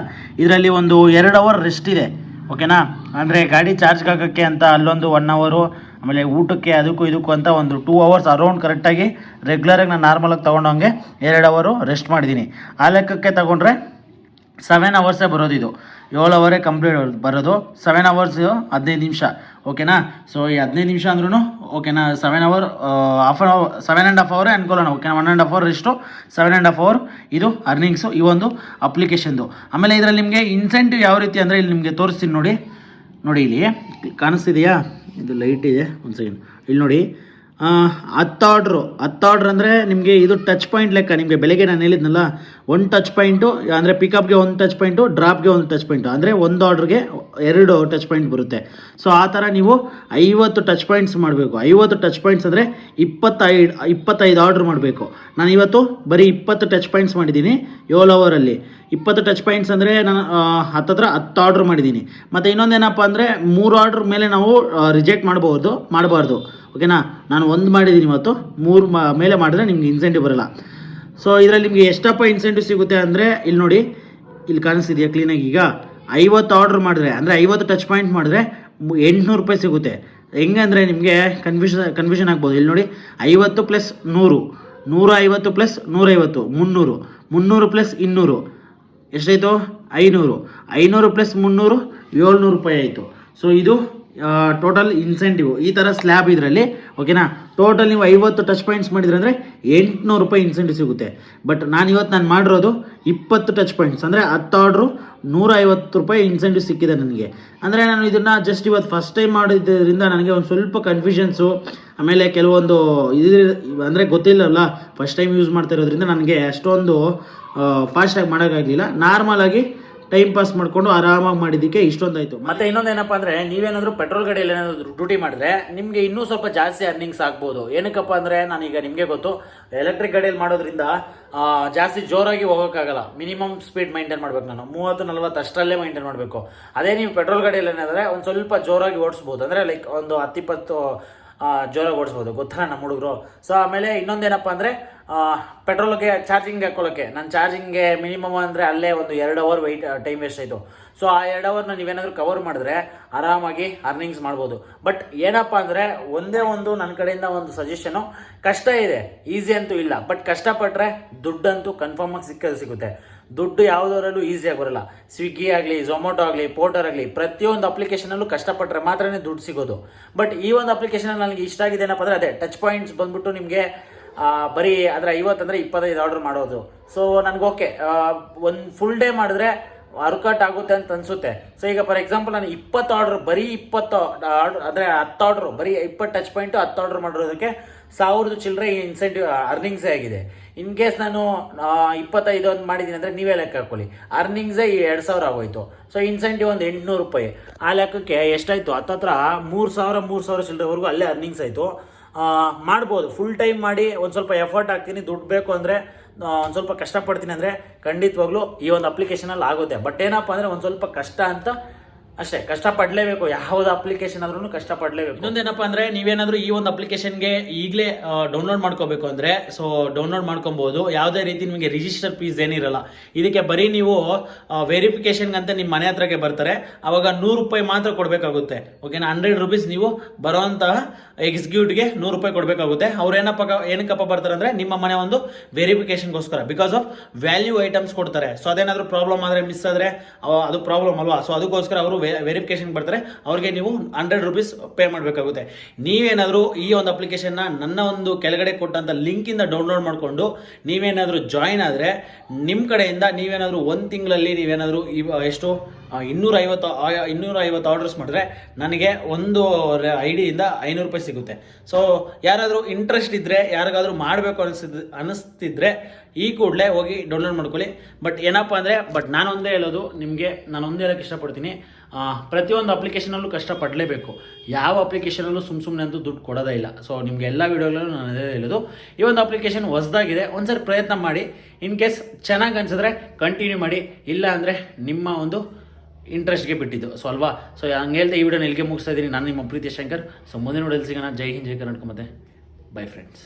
ಇದರಲ್ಲಿ ಒಂದು ಎರಡು ಅವರ್ ರೆಸ್ಟ್ ಇದೆ ಓಕೆನಾ ಅಂದರೆ ಗಾಡಿ ಚಾರ್ಜ್ಗೆ ಹಾಕೋಕ್ಕೆ ಅಂತ ಅಲ್ಲೊಂದು ಒನ್ ಅವರು ಆಮೇಲೆ ಊಟಕ್ಕೆ ಅದಕ್ಕೂ ಇದಕ್ಕೂ ಅಂತ ಒಂದು ಟೂ ಅವರ್ಸ್ ಅರೌಂಡ್ ಕರೆಕ್ಟಾಗಿ ರೆಗ್ಯುಲರಾಗಿ ನಾನು ನಾರ್ಮಲಾಗಿ ತೊಗೊಂಡಂಗೆ ಎರಡು ಅವರು ರೆಸ್ಟ್ ಮಾಡಿದ್ದೀನಿ. ಆ ಲೆಕ್ಕಕ್ಕೆ ತಗೊಂಡ್ರೆ ಸೆವೆನ್ ಅವರ್ಸೇ ಬರೋದು ಇದು. ಏಳು ಅವರೇ ಕಂಪ್ಲೀಟ್ ಬರೋದು. ಸೆವೆನ್ ಅವರ್ಸು ಹದಿನೈದು ನಿಮಿಷ. ಓಕೆನಾ ಸೊ ಈ ಹದಿನೈದು ನಿಮಿಷ ಅಂದ್ರೂ ಓಕೆನಾ seven hour half an hour seven and half ಅವರೇ ಅನ್ಕೊಳ್ಳೋಣ ಓಕೆನಾ ಒನ್ ಆ್ಯಂಡ್ ಹಾಫ್ ಅವರ್ ಇಷ್ಟು ಸೆವೆನ್ ಆ್ಯಂಡ್ ಹಾಫ್ ಅವರ್ ಇದು ಅರ್ನಿಂಗ್ಸು ಈ ಒಂದು ಅಪ್ಲಿಕೇಶನ್ದು ಆಮೇಲೆ ಇದರಲ್ಲಿ ನಿಮಗೆ ಇನ್ಸೆಂಟಿವ್ ಯಾವ ರೀತಿ ಅಂದರೆ ಇಲ್ಲಿ ನಿಮಗೆ ತೋರಿಸ್ತೀನಿ ನೋಡಿ. ನೋಡಿ ಇಲ್ಲಿ. ಕಾಣಿಸ್ತಿದೆಯಾ? ಇದು ಲೈಟ್ ಇದೆ. ಒಂದು ಸೆಕೆಂಡ್ ಇಲ್ಲಿ ನೋಡಿ. ಹತ್ತು ಆರ್ಡ್ರು ಹತ್ತು ಆರ್ಡ್ರ್ ಅಂದರೆ ನಿಮಗೆ ಇದು ಟಚ್ ಪಾಯಿಂಟ್ ಲೆಕ್ಕ. ನಿಮಗೆ ಬೆಳಗ್ಗೆ ನಾನು ಹೇಳಿದ್ನಲ್ಲ ಒಂದು ಟಚ್ ಪಾಯಿಂಟು ಅಂದರೆ ಪಿಕಪ್ಗೆ ಒಂದು ಟಚ್ ಪಾಯಿಂಟು ಡ್ರಾಪ್ಗೆ ಒಂದು ಟಚ್ ಪಾಯಿಂಟು ಅಂದರೆ ಒಂದು ಆರ್ಡ್ರಿಗೆ ಎರಡು ಟಚ್ ಪಾಯಿಂಟ್ ಬರುತ್ತೆ. ಸೊ ಆ ಥರ ನೀವು ಐವತ್ತು ಟಚ್ ಪಾಯಿಂಟ್ಸ್ ಮಾಡಬೇಕು. ಐವತ್ತು ಟಚ್ ಪಾಯಿಂಟ್ಸ್ ಅಂದರೆ ಇಪ್ಪತ್ತೈದು ಇಪ್ಪತ್ತೈದು ಆರ್ಡ್ರ್ ಮಾಡಬೇಕು. ನಾನು ಇವತ್ತು ಬರೀ ಇಪ್ಪತ್ತು ಟಚ್ ಪಾಯಿಂಟ್ಸ್ ಮಾಡಿದ್ದೀನಿ ಏಳು ಅವರಲ್ಲಿ ಇಪ್ಪತ್ತು ಟಚ್ ಪಾಯಿಂಟ್ಸ್ ಅಂದರೆ ನಾನು ಹತ್ತತ್ರ ಹತ್ತು ಆರ್ಡ್ರ್ ಮಾಡಿದ್ದೀನಿ ಮತ್ತು ಇನ್ನೊಂದೇನಪ್ಪ ಅಂದರೆ ಮೂರು ಆರ್ಡ್ರ್ ಮೇಲೆ ನಾವು ರಿಜೆಕ್ಟ್ ಮಾಡ್ಬೋದು ಮಾಡಬಾರ್ದು. ಓಕೆನಾ ನಾನು ಒಂದು ಮಾಡಿದ್ದೀನಿ ಇವತ್ತು. ಮೂರು ಮೇಲೆ ಮಾಡಿದ್ರೆ ನಿಮ್ಗೆ ಇನ್ಸೆಂಟಿವ್ ಬರಲ್ಲ. ಸೊ ಇದರಲ್ಲಿ ನಿಮಗೆ ಎಷ್ಟಪ್ಪ ಇನ್ಸೆಂಟಿವ್ ಸಿಗುತ್ತೆ ಅಂದರೆ, ಇಲ್ಲಿ ನೋಡಿ, ಇಲ್ಲಿ ಕಾಣಿಸ್ತಿದೆಯಾ ಕ್ಲೀನಾಗಿ ಈಗ? ಐವತ್ತು ಆರ್ಡ್ರ್ ಮಾಡಿದ್ರೆ, ಅಂದರೆ ಐವತ್ತು ಟಚ್ ಪಾಯಿಂಟ್ ಮಾಡಿದ್ರೆ ಎಂಟುನೂರು ರೂಪಾಯಿ ಸಿಗುತ್ತೆ. ಹೆಂಗೆ ಅಂದರೆ ನಿಮಗೆ ಕನ್ಫ್ಯೂಷನ್ ಕನ್ಫ್ಯೂಷನ್ ಆಗ್ಬೋದು. ಇಲ್ಲಿ ನೋಡಿ, ಐವತ್ತು ಪ್ಲಸ್ ನೂರು. ನೂರ ಐವತ್ತು ಪ್ಲಸ್ ನೂರೈವತ್ತು. ಮುನ್ನೂರು. ಮುನ್ನೂರು ಪ್ಲಸ್ ಇನ್ನೂರು. ಎಷ್ಟಾಯಿತು? ಐನೂರು. ಐನೂರು ಪ್ಲಸ್ ಮುನ್ನೂರು, ಏಳ್ನೂರು ರೂಪಾಯಿ ಆಯಿತು. ಸೊ ಇದು ಟೋಟಲ್ ಇನ್ಸೆಂಟಿವ್ ಈ ಥರ ಸ್ಲ್ಯಾಬ್ ಇದರಲ್ಲಿ ಓಕೆನಾ ಟೋಟಲ್ ನೀವು ಐವತ್ತು ಟಚ್ ಪಾಯಿಂಟ್ಸ್ ಮಾಡಿದ್ರೆ ಅಂದರೆ ಎಂಟುನೂರು ರೂಪಾಯಿ ಇನ್ಸೆಂಟಿವ್ ಸಿಗುತ್ತೆ. ಬಟ್ ನಾನು ಇವತ್ತು ನಾನು ಮಾಡಿರೋದು ಇಪ್ಪತ್ತು ಟಚ್ ಪಾಯಿಂಟ್ಸ್ ಅಂದರೆ ಹತ್ತು ಆರ್ಡ್ರು ನೂರ ಐವತ್ತು ರೂಪಾಯಿ ಇನ್ಸೆಂಟಿವ್ ಸಿಕ್ಕಿದೆ ನನಗೆ. ಅಂದರೆ ನಾನು ಇದನ್ನು ಜಸ್ಟ್ ಇವತ್ತು ಫಸ್ಟ್ ಟೈಮ್ ಮಾಡಿದ್ದರಿಂದ ನನಗೆ ಒಂದು ಸ್ವಲ್ಪ ಕನ್ಫ್ಯೂಷನ್ಸು ಆಮೇಲೆ ಕೆಲವೊಂದು ಇದು ಅಂದರೆ ಗೊತ್ತಿಲ್ಲಲ್ಲ ಫಸ್ಟ್ ಟೈಮ್ ಯೂಸ್ ಮಾಡ್ತಾ ಇರೋದ್ರಿಂದ ನನಗೆ ಅಷ್ಟೊಂದು ಫಾಸ್ಟಾಗಿ ಮಾಡೋಕ್ಕಾಗಲಿಲ್ಲ ನಾರ್ಮಲಾಗಿ ಟೈಮ್ ಪಾಸ್ ಮಾಡ್ಕೊಂಡು ಆರಾಮಾಗಿ ಮಾಡಿದ್ದಕ್ಕೆ ಇಷ್ಟೊಂದಾಯ್ತು. ಮತ್ತೆ ಇನ್ನೊಂದೇನಪ್ಪ ಅಂದ್ರೆ ನೀವೇನಾದ್ರೂ ಪೆಟ್ರೋಲ್ ಗಾಡಿಯಲ್ಲಿ ಏನಾದ್ರು ಡ್ಯೂಟಿ ಮಾಡಿದ್ರೆ ನಿಮಗೆ ಇನ್ನೂ ಸ್ವಲ್ಪ ಜಾಸ್ತಿ ಅರ್ನಿಂಗ್ಸ್ ಆಗ್ಬೋದು. ಏನಕ್ಕಪ್ಪ ಅಂದ್ರೆ ನಾನೀಗ ನಿಮಗೆ ಗೊತ್ತು ಎಲೆಕ್ಟ್ರಿಕ್ ಗಾಡಿಯಲ್ಲಿ ಮಾಡೋದ್ರಿಂದ ಜಾಸ್ತಿ ಜೋರಾಗಿ ಹೋಗೋಕ್ಕಾಗಲ್ಲ. ಮಿನಿಮಮ್ ಸ್ಪೀಡ್ ಮೈಂಟೈನ್ ಮಾಡ್ಬೇಕು ನಾನು. ಮೂವತ್ತು, ನಲ್ವತ್ತು ಅಷ್ಟರಲ್ಲೇ ಮೈಂಟೈನ್ ಮಾಡಬೇಕು. ಅದೇ ನೀವು ಪೆಟ್ರೋಲ್ ಗಾಡಿಯಲ್ಲಿ ಏನಾದರೆ ಒಂದು ಸ್ವಲ್ಪ ಜೋರಾಗಿ ಓಡಿಸ್ಬೋದು. ಅಂದರೆ ಲೈಕ್ ಒಂದು ಹತ್ತಿಪ್ಪತ್ತು ಜೋರಾಗಿ ಓಡಿಸ್ಬೋದು. ಗೊತ್ತಲ್ಲ ನಮ್ಮ ಹುಡುಗರು? ಸೊ ಆಮೇಲೆ ಇನ್ನೊಂದೇನಪ್ಪ ಅಂದರೆ ಪೆಟ್ರೋಲ್ಗೆ ಚಾರ್ಜಿಂಗ್ ಹಾಕೊಳ್ಳೋಕ್ಕೆ ನಾನು ಚಾರ್ಜಿಂಗ್ಗೆ ಮಿನಿಮಮ್ ಅಂದರೆ ಅಲ್ಲೇ ಒಂದು ಎರಡು ಅವರ್ ವೆಯ್ಟ್ ಟೈಮ್ ವೇಸ್ಟ್ ಆಯಿತು. ಸೊ ಆ ಎರಡು ಅವರ್ನ ನೀವೇನಾದರೂ ಕವರ್ ಮಾಡಿದ್ರೆ ಆರಾಮಾಗಿ ಅರ್ನಿಂಗ್ಸ್ ಮಾಡ್ಬೋದು. ಬಟ್ ಏನಪ್ಪ ಅಂದರೆ ಒಂದೇ ಒಂದು ನನ್ನ ಕಡೆಯಿಂದ ಒಂದು ಸಜೆಷನು ಕಷ್ಟ ಇದೆ. ಈಸಿ ಅಂತೂ ಇಲ್ಲ. ಬಟ್ ಕಷ್ಟಪಟ್ಟರೆ ದುಡ್ಡಂತೂ ಕನ್ಫರ್ಮ್ ಆಗಿ ಸಿಕ್ಕದು ಸಿಗುತ್ತೆ. ದುಡ್ಡು ಯಾವುದರಲ್ಲೂ ಈಸಿಯಾಗಿ ಬರೋಲ್ಲ. ಸ್ವಿಗ್ಗಿ ಆಗಲಿ ಝೊಮೊಟೊ ಆಗಲಿ ಪೋಟರ್ ಆಗಲಿ, ಪ್ರತಿಯೊಂದು ಅಪ್ಲಿಕೇಶನಲ್ಲೂ ಕಷ್ಟಪಟ್ಟರೆ ಮಾತ್ರನೇ ದುಡ್ಡು ಸಿಗೋದು. ಬಟ್ ಈ ಒಂದು ಅಪ್ಲಿಕೇಶನಲ್ಲಿ ನನಗೆ ಇಷ್ಟ ಆಗಿದೆ ಏನಪ್ಪ ಅಂದರೆ ಅದೇ ಟಚ್ ಪಾಯಿಂಟ್ಸ್ ಬಂದ್ಬಿಟ್ಟು ನಿಮಗೆ ಬರೀ ಅದರ ಐವತ್ತಂದರೆ ಇಪ್ಪತ್ತೈದು ಆರ್ಡ್ರ್ ಮಾಡೋದು. ಸೊ ನನಗೆ ಓಕೆ ಒಂದು ಫುಲ್ ಡೇ ಮಾಡಿದ್ರೆ ವರ್ಕೌಟ್ ಆಗುತ್ತೆ ಅಂತ ಅನಿಸುತ್ತೆ. ಸೊ ಈಗ ಫಾರ್ ಎಕ್ಸಾಂಪಲ್ ನಾನು ಇಪ್ಪತ್ತು ಆರ್ಡ್ರ್ ಬರೀ ಇಪ್ಪತ್ತು ಆರ್ಡ್ರ್ ಅಂದರೆ ಹತ್ತು ಆರ್ಡ್ರು ಬರೀ ಇಪ್ಪತ್ತು ಟಚ್ ಪಾಯಿಂಟು ಹತ್ತು ಆರ್ಡ್ರ್ ಮಾಡಿರೋದಕ್ಕೆ ಸಾವಿರದ ಚಿಲ್ಲರೆ ಈ ಇನ್ಸೆಂಟಿವ್ ಅರ್ನಿಂಗ್ಸೇ ಆಗಿದೆ. ಇನ್ ಕೇಸ್ ನಾನು ಇಪ್ಪತ್ತೈದು ಒಂದು ಮಾಡಿದ್ದೀನಿ ಅಂದರೆ ನೀವೇ ಲೆಕ್ಕ ಹಾಕೊಳ್ಳಿ. ಅರ್ನಿಂಗ್ಸೇ ಎರಡು ಸಾವಿರ ಆಗೋಯ್ತು. ಸೊ ಇನ್ಸೆಂಟಿವ್ ಒಂದು ಎಂಟುನೂರು ರೂಪಾಯಿ. ಆ ಲೆಕ್ಕಕ್ಕೆ ಎಷ್ಟಾಯಿತು? ಹತ್ತತ್ರ ಮೂರು ಸಾವಿರ ಮೂರು ಸಾವಿರ ಚಿಲ್ಲರೆವರೆಗೂ ಅಲ್ಲೇ ಅರ್ನಿಂಗ್ಸ್ ಆಯಿತು. ಮಾಡ್ಬೋದು. ಫುಲ್ ಟೈಮ್ ಮಾಡಿ ಒಂದು ಸ್ವಲ್ಪ ಎಫರ್ಟ್ ಹಾಕ್ತೀನಿ. ದುಡ್ಡು ಬೇಕು ಅಂದರೆ ಒಂದು ಸ್ವಲ್ಪ ಕಷ್ಟಪಡ್ತೀನಿ ಅಂದರೆ ಖಂಡಿತವಾಗ್ಲೂ ಈ ಒಂದು ಅಪ್ಲಿಕೇಶನಲ್ಲಿ ಆಗುತ್ತೆ. ಬಟ್ ಏನಪ್ಪ ಅಂದರೆ ಒಂದು ಸ್ವಲ್ಪ ಕಷ್ಟ ಅಂತ ಅಷ್ಟೇ, ಕಷ್ಟಪಡಲೇಬೇಕು, ಯಾವ್ದು ಅಪ್ಲಿಕೇಶನ್ ಆದ್ರೂ ಕಷ್ಟಪಡಲೇಬೇಕು. ಇನ್ನೊಂದೇನಪ್ಪ ಅಂದ್ರೆ ನೀವೇನಾದ್ರೂ ಈ ಒಂದು ಅಪ್ಲಿಕೇಶನ್ಗೆ ಈಗಲೇ ಡೌನ್ಲೋಡ್ ಮಾಡ್ಕೋಬೇಕು ಅಂದ್ರೆ ಸೊ ಡೌನ್ಲೋಡ್ ಮಾಡ್ಕೊಬಹುದು ಯಾವುದೇ ರೀತಿ ನಿಮಗೆ ರಿಜಿಸ್ಟರ್ ಫೀಸ್ ಏನಿರಲ್ಲ. ಇದಕ್ಕೆ ಬರೀ ನೀವು ವೆರಿಫಿಕೇಶನ್ ಅಂತ ನಿಮ್ಮ ಮನೆ ಹತ್ರಕ್ಕೆ ಬರ್ತಾರೆ. ಅವಾಗ ನೂರು ರೂಪಾಯಿ ಮಾತ್ರ ಕೊಡಬೇಕಾಗುತ್ತೆ. ಓಕೆನಾ ಹಂಡ್ರೆಡ್ ರುಪೀಸ್ ನೀವು ಬರೋಂತಹ ಎಕ್ಸಿಕ್ಯೂಟಿವ್ಗೆ ನೂರು ರೂಪಾಯಿ ಕೊಡಬೇಕಾಗುತ್ತೆ. ಅವ್ರು ಏನಪ್ಪ ಏನಕ್ಕಪ್ಪ ಬರ್ತಾರೆ ಅಂದ್ರೆ ನಿಮ್ಮ ಮನೆ ಒಂದು ವೆರಿಫಿಕೇಶನ್ಗೋಸ್ಕರ ಬಿಕಾಸ್ ಆಫ್ ವ್ಯಾಲ್ಯೂ ಐಟಮ್ಸ್ ಕೊಡ್ತಾರೆ. ಸೊ ಅದೇನಾದ್ರೂ ಪ್ರಾಬ್ಲಮ್ ಆದರೆ ಮಿಸ್ ಆದರೆ ಅದು ಪ್ರಾಬ್ಲಮ್ ಅಲ್ವಾ? ಸೊ ಅದಕ್ಕೋಸ್ಕರ ಅವರು ವೆರಿಫಿಕೇಶನ್ ಬರ್ತಾರೆ, ಅವ್ರಿಗೆ ನೀವು ಹಂಡ್ರೆಡ್ ರುಪೀಸ್ ಪೇ ಮಾಡಬೇಕಾಗುತ್ತೆ. ನೀವೇನಾದರೂ ಈ ಒಂದು ಅಪ್ಲಿಕೇಶನ್ನ ನನ್ನ ಒಂದು ಕೆಳಗಡೆ ಕೊಟ್ಟಂಥ ಲಿಂಕಿಂದ ಡೌನ್ಲೋಡ್ ಮಾಡಿಕೊಂಡು, ನೀವೇನಾದರೂ ಜಾಯಿನ್ ಆದರೆ ನಿಮ್ಮ ಕಡೆಯಿಂದ ನೀವೇನಾದರೂ ಒಂದು ತಿಂಗಳಲ್ಲಿ ನೀವೇನಾದರೂ ಇವ ಎಷ್ಟು ಇನ್ನೂರೈವತ್ತು ಇನ್ನೂರ ಐವತ್ತು ಆ- ಇನ್ನೂರ ಐವತ್ತು ಆರ್ಡರ್ಸ್ ಮಾಡಿದ್ರೆ ನನಗೆ ಒಂದು ಐ ಡಿಯಿಂದ ಐನೂರು ರೂಪಾಯಿ ಸಿಗುತ್ತೆ. ಸೊ ಯಾರಾದರೂ ಇಂಟ್ರೆಸ್ಟ್ ಇದ್ದರೆ ಯಾರಿಗಾದರೂ ಮಾಡಬೇಕು ಅನಿಸಿದ್, ಅನಿಸ್ತಿದ್ರೆ ಈ ಕೂಡಲೇ ಹೋಗಿ ಡೌನ್ಲೋಡ್ ಮಾಡ್ಕೊಳ್ಳಿ. ಬಟ್ ಏನಪ್ಪ ಅಂದರೆ ಬಟ್ ನಾನು ಒಂದೇ ಹೇಳೋದು, ನಿಮಗೆ ನಾನು ಒಂದೇ ಹೇಳೋಕ್ಕೆ ಇಷ್ಟಪಡ್ತೀನಿ. ಪ್ರತಿಯೊಂದು ಅಪ್ಲಿಕೇಶನಲ್ಲೂ ಕಷ್ಟಪಡಲೇಬೇಕು. ಯಾವ ಅಪ್ಲಿಕೇಶನಲ್ಲೂ ಸುಮ್ಮ ಸುಮ್ಮನೆ ಅಂತೂ ದುಡ್ಡು ಕೊಡೋದೇ ಇಲ್ಲ. ಸೊ ನಿಮಗೆ ಎಲ್ಲ ವೀಡಿಯೋಗಳಲ್ಲೂ ನಾನು ಅದೇ ಹೇಳೋದು. ಈ ಒಂದು ಅಪ್ಲಿಕೇಶನ್ ಹೊಸದಾಗಿದೆ, ಒಂದ್ಸರಿ ಪ್ರಯತ್ನ ಮಾಡಿ. ಇನ್ ಕೇಸ್ ಚೆನ್ನಾಗಿ ಅನ್ಸಿದ್ರೆ ಕಂಟಿನ್ಯೂ ಮಾಡಿ. ಇಲ್ಲ ಅಂದರೆ ನಿಮ್ಮ ಒಂದು ಇಂಟ್ರೆಸ್ಟ್ಗೆ ಬಿಟ್ಟಿದ್ದು. ಸೊ ಅಲ್ವಾ? ಸೊ ಹಂಗೆ ಹೇಳ್ತಾ ಈ ವಿಡಿಯೋನ ಇಲ್ಲಿಗೆ ಮುಗಿಸ್ತಾ ಇದ್ದೀನಿ. ನಾನು ನಿಮ್ಮ ಪ್ರೀತಿ ಶಂಕರ್. ಸೊ ಮುಂದಿನ ವಿಡಿಯೋದಲ್ಲಿ ಸಿಗೋಣ. ಜೈ ಹಿಂದ್, ಜೈ ಕರ್ನಾಟಕ ಮತ್ತೆ. By friends